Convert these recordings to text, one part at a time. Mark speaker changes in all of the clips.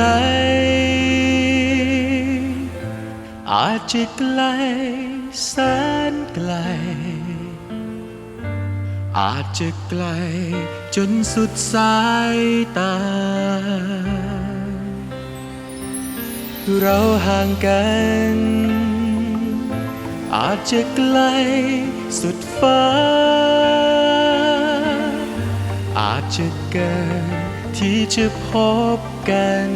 Speaker 1: ล อาจจะไกลแสนไกล อาจจะไกลจนสุดสายตา เราห่างกัน อาจจะไกลสุดฟ้า อาจจะเกินที่จะพบ กัน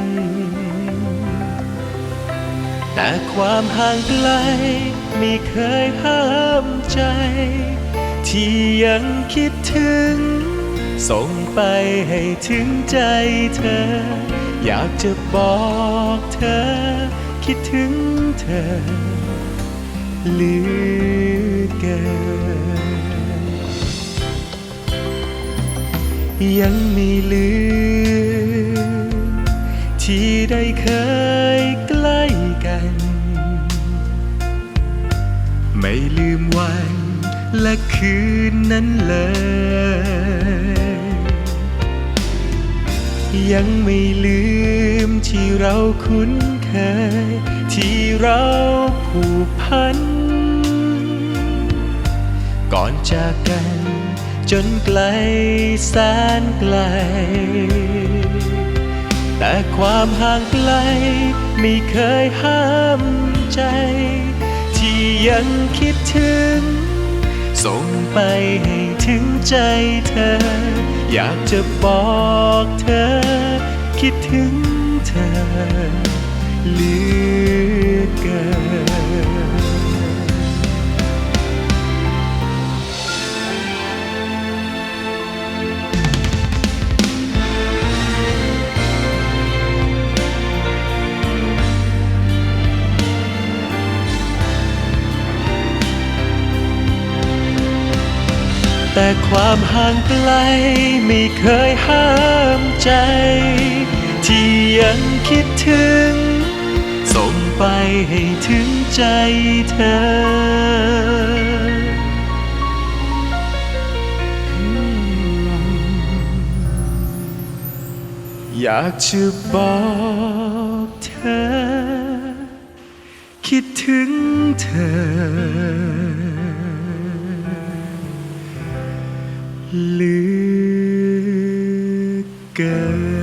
Speaker 1: แต่ความห่างไกลไม่เคยห้ามใจ ที่ยังคิดถึง ส่งไปให้ถึงใจเธอ อยากจะบอกเธอ คิดถึงเธอเหลือเกินยังไม่ลืม ที่ได้เคยใกล้กัน ไม่ลืมวันและคืนนั้นเลย ยังไม่ลืมที่เราคุ้นเคย ที่เราผูกพัน ก่อนจากกัน จนไกลแสนไกล แต่ความห่างไกลไม่เคยห้ามใจ ที่ยังคิดถึง ส่งไปให้ถึงใจเธอ อยากจะบอกเธอ คิดถึงเธอเหลือเกิน แต่ความห่างไกลไม่เคยห้ามใจ ที่ยังคิดถึง ส่งไปให้ถึงใจเธออยากจะบอกเธอ คิดถึงเธอ เหลือเกิน